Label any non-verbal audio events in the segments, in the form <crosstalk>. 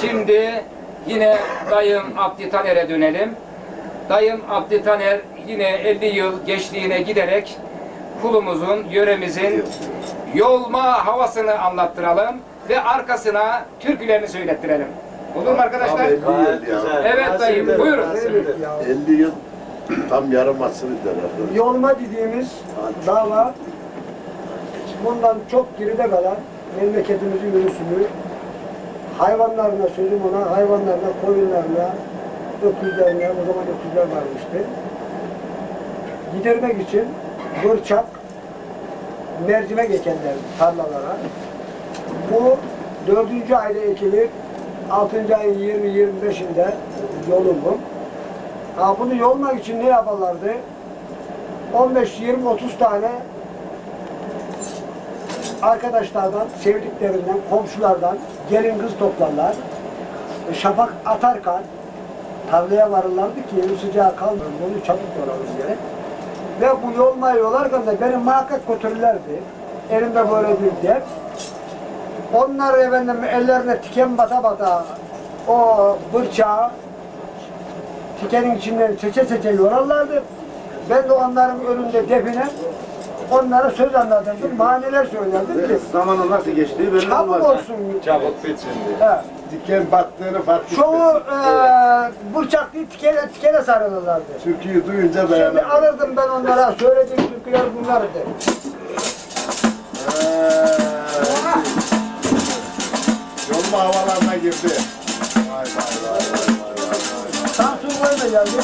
Şimdi yine dayım Abdi Taner'e dönelim. Dayım Abdi Taner yine 50 yıl geçtiğine giderek kulumuzun, yöremizin yolma havasını anlattıralım ve arkasına türkülerini söylettirelim. Olur mu arkadaşlar? Abi 50 yıl ya. Evet dayım buyurun. 50 yıl tam yarım asır derler. Yolma dediğimiz dava bundan çok geride kalan memleketimizin yürüsünü hayvanlarına sözüm ona, hayvanlarına, koyunlarına, öküzlerine, o zaman öküzler varmıştı. Gidermek için bırçak, mercimek ekerler tarlalara. Bu dördüncü ayda ekilir, altıncı ayın 20-25'inde yolun bu. Ha, bunu yolmak için ne yaparlardı? 15, 20, 30 tane arkadaşlardan, sevdiklerinden, komşulardan gelin kız toplarlar. E, Şafak atarken tarlaya varırlardı ki ev sıcağı kalmıyor, bunu çabuk yolalım diye. Ve bu yolmayı yolarken de beni muhakkak götürürlerdi. Elimde böyle bir dep. Onlar efendim ellerine tiken bata bata o bırçağı tikenin içinden çeçe çeçe yorarlardı. Ben de onların önünde define onlara söz anlatırdım, maniler söylerdim ki Zamanın nasıl geçtiği belli çabuk olmaz. olsun. Çabuk bitsin diye. He. Diken battığını fark etmez. Çoğu e, bırçak değil tikene, tikene sarılırlardı. Türküyü duyunca Şimdi alırdım ben onlara söylediğim türküler bunlardı. Yolma havalarına girdi. Vay vay vay vay vay vay. vay. Samsun koyma geldi.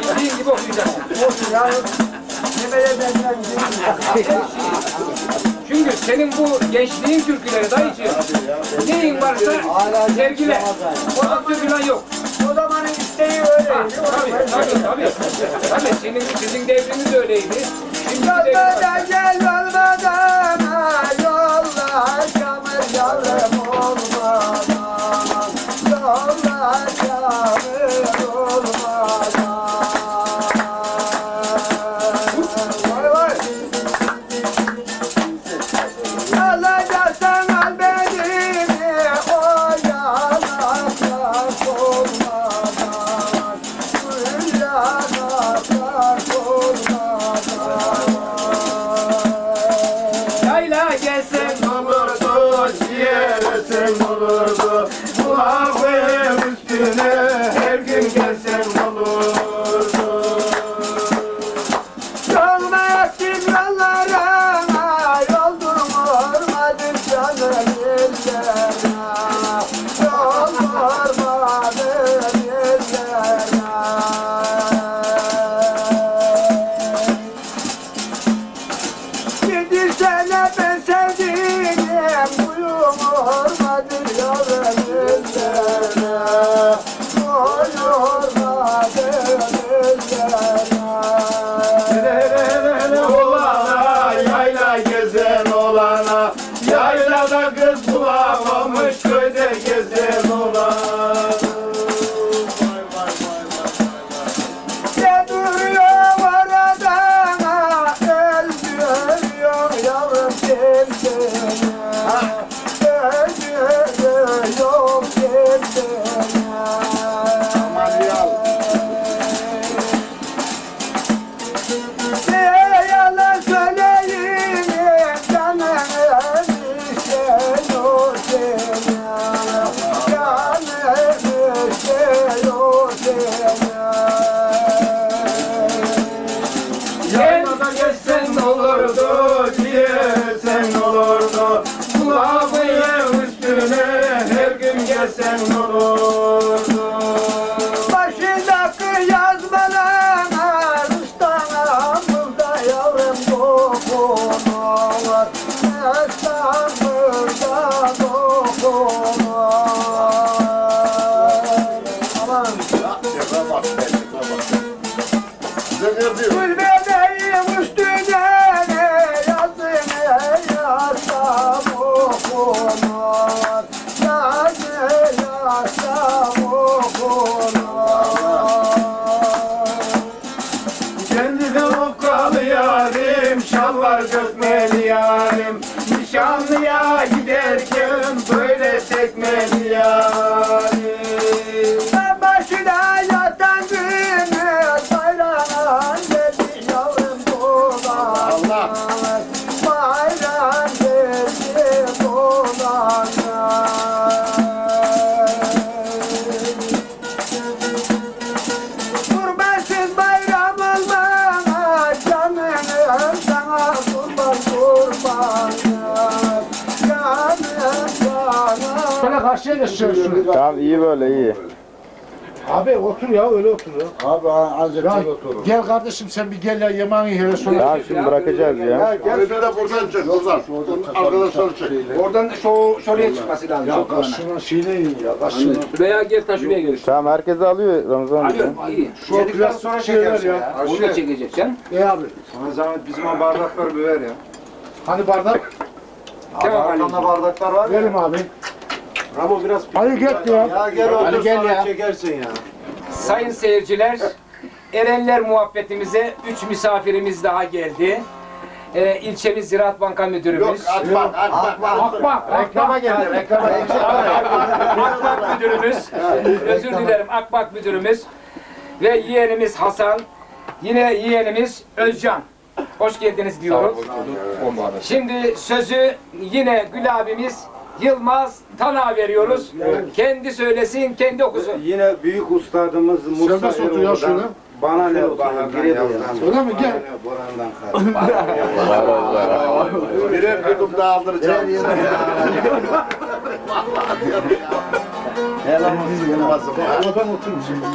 Bildiğin gibi okuyacaksın. Çünkü senin bu gençliğin türküleri dayıcığım. Neyin varsa sergile. Orada türkülen yok. O zamanın isteği öyleydi. Tabii tabii tabii. Tabii senin, sizin devriniz öyleydi. Şimdi de gel Yedi sene ben sen olurdu diye sen olurdu Kulağımın üstüne her gün gelsen olurdu. Başındaki yazmalar Arıştan yavrum dokunurlar Aslan kurban kurban. Canım sana. Şöyle karşıya geç şöyle şöyle. Tamam iyi böyle iyi. Abi otur ya öyle otur ya. Abi azıcık Ya gel kardeşim sen bir gel ya yemeğini yere sonra. Tamam şimdi bırakacağız ya. Gel bir de buradan çek Ozan. Arkadaşlar çek. Oradan şu şuraya çıkması lazım. Ya çok şeyle yiyin ya kaşına. Veya gel ta şuraya gel. Tamam herkes alıyor Ramazan. Alıyorum iyi. Şu biraz sonra şeyler ya. Onu da çekeceksin. E abi. Sana zahmet bizim o bardakları bir ver ya. Hani bardak? Tamam bardaklar var ya. Verim abi. Ramo biraz Hadi git ya. Ya gel Hadi otur gel sonra ya. çekersin ya. Sayın seyirciler, Erenler muhabbetimize 3 misafirimiz daha geldi. Ee, ilçemiz Ziraat Banka Yok Müdürümüz, atma atma. Bak bak reklama geldi reklama geldi. Akbak Müdürümüz, özür dilerim Akbak Müdürümüz ve yeğenimiz Hasan, yine yeğenimiz Özcan. Hoş geldiniz diyoruz. Şimdi sözü yine Gül abimiz Yılmaz Tan'a veriyoruz. Kendi söylesin, kendi okusun. Yine büyük ustadımız Musa Serbest otur ya şöyle. Eroğlu'dan bana ne bahardan yazdan. Öyle mi? Gel. Borandan. Birer yudum daha aldıracağım. Helal olsun Yılmaz'ım. Oradan otur şimdi.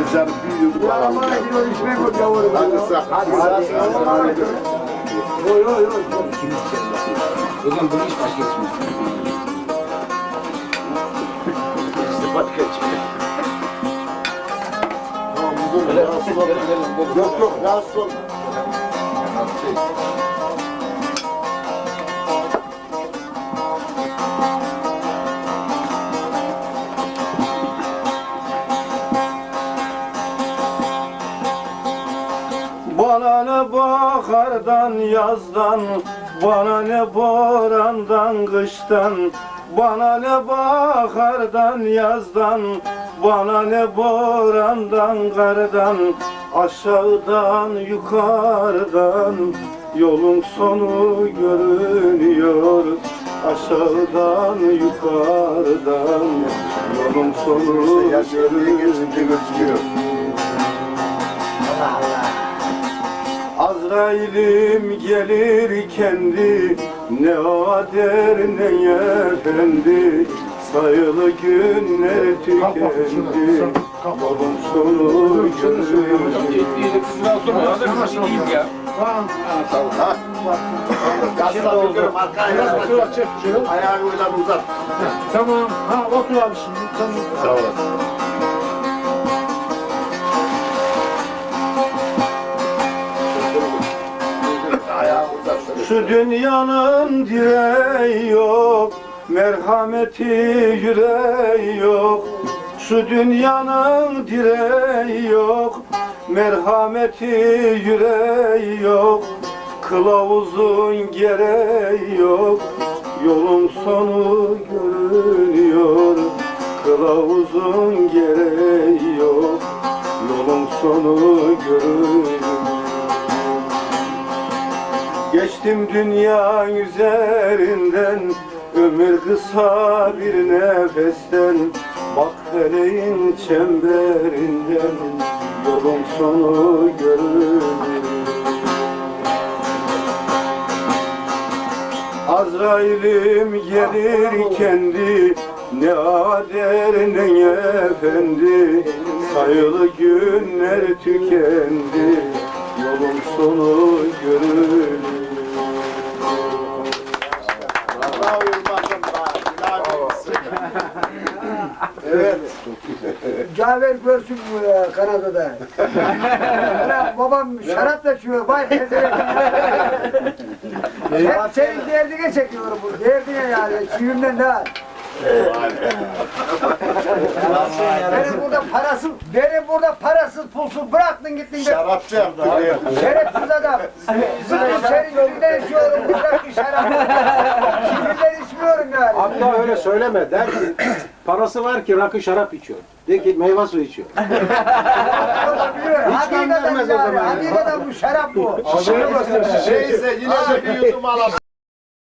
Özcan bir yudum daha Ama alacağım. içmek yok yavrum. Hadi sağ. Hadi hadi. Yo yo yo. O zaman bu iş başka geçmiyor. Yok yok rahatsız ol. Bana ne bahardan yazdan Bana ne borandan kıştan Bana ne bahardan yazdan Bana ne borandan kardan Aşağıdan yukarıdan Yolun sonu görünüyor. Aşağıdan yukarıdan Yolun sonu Yaş Azrail'im gelir kendi Ne ader ne efendi Sayılı günler tükendi Yolun sonu Gazla arkaya yazma. Ayağını uzat. Tamam. Ha otur abi şimdi. Tamam. Sağ olasın. Şu dünyanın direği yok Merhameti yüreği yok. Şu dünyanın direği yok Merhameti yüreği yok. Kılavuzun gereği yok Yolun sonu görünüyor. Kılavuzun gereği yok Yolun sonu görünüyor Geçtim dünya üzerinden Ömür kısa bir nefesten. Bak feleğin çemberinden Yolun sonu görünür. Azrail'im gelir kendi Ne ader ne efendi. Sayılı günler tükendi Yolun sonu görünür Evet. Caver görsün bu ya Kanada'da. Ulan babam şarap da içiyor. Vay pezevenk. Hep senin derdine çekiyorum bu. Derdine yani. Çivimden daha. Benim burada parasız, benim burada parasız pulsuz bıraktın gittin Şarapçı yaptı. şerefsiz adam. Sıkı senin yüzünden içiyorum, bırak şarabı. Şimdiden içmiyorum yani. Hatta öyle söyleme der ki parası var ki rakı şarap içiyor. De ki meyve suyu içiyor. <laughs> Olabiliyor. Hakikaten vermez o yani, zaman hakikaten bu şarap bu. Şeyse yine de bir yudum alalım.